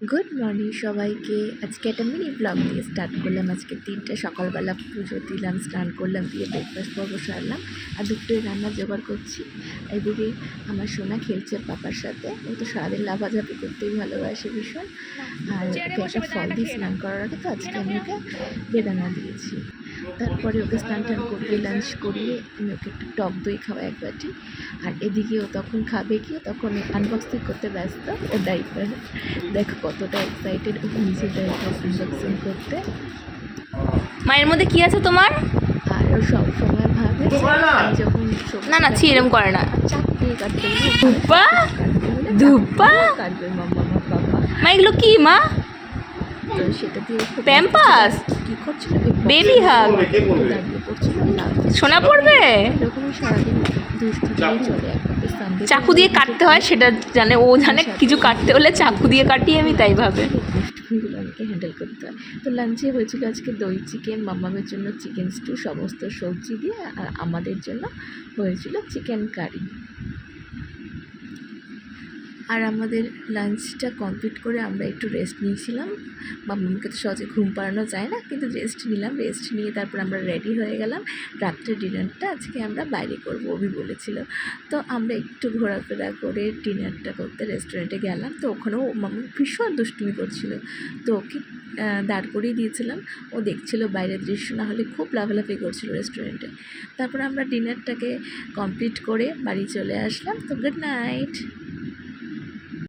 Good morning সবাইকে। আজকে একটা মিনি ব্লগ দিয়ে স্টার্ট করলাম। আজকে তিনটে সকালবেলা পুজো দিলাম স্নান করলাম দিয়ে ব্রেকফাস্ট পর্ব সারলাম আর দুপুরে রান্না জোগাড় করছি। এদিকে আমার সোনা খেলছে পাপার সাথে। ও তো সারাদিন লাফাঝাপি করতেই ভালোবাসে ভীষণ। আর একটা ফল দিয়ে স্নান করার আগে তো আজকে আমি ওকে বেদানা দিয়েছি। তারপরে ওকে স্নান টান করিয়ে লাঞ্চ করিয়ে আমি ওকে একটু টক দই খাওয়া এক বাটি। আর এদিকে ও তখন খাবে কি তখন আনবক্সিং করতে ব্যস্ত ও ডাইপার দেখো কতটা এক্সাইটেড ও নিজের ডাইপার আনবক্সিং করতে। মায়ের মধ্যে কি আছে তোমার? আর ও সবসময় ভাবে যে যখন না না ছি এরম করে না। কাটতে হলে ধুপা! ধুপা কাটবে মাম্মা আমার বাবা। মা এগুলো কি মা? সেটা দিয়ে খুব কি করছিল? hug? দাঁড়িয়ে সোনা পড়বে? এরকমই সারাদিন দুষ্টু চলে চাকু দিয়ে কাটতে হয় সেটা জানে ও জানে কিছু কাটতে হলে চাকু দিয়ে কাটি আমি তাই ভাবে। আমাকে হ্যান্ডেল করতে হয়। তো লাঞ্চে হয়েছিল আজকে দই চিকেন মামামের জন্য চিকেন স্টু সমস্ত সবজি দিয়ে আর আমাদের জন্য হয়েছিল চিকেন কারি আর আমাদের লাঞ্চটা কমপ্লিট করে আমরা একটু রেস্ট নিয়েছিলাম। মামাকে তো সহজে ঘুম পাড়ানো যায় না, কিন্তু রেস্ট নিলাম রেস্ট নিয়ে তারপর আমরা রেডি হয়ে গেলাম। রাত্রে ডিনারটা আজকে আমরা বাইরে করব, অভি বলেছিল। তো আমরা একটু ঘোরাফেরা করে ডিনারটা করতে রেস্টুরেন্টে গেলাম। তো ওখানেও মামা ভীষণ দুষ্টুমি করছিল। তো ওকে দাঁড় করিয়ে দিয়েছিলাম। ও দেখছিল বাইরের দৃশ্য, না হলে খুব লাফালাফি করছিল রেস্টুরেন্টে তারপর আমরা ডিনারটাকে কমপ্লিট করে বাড়ি চলে আসলাম। তো গুড নাইট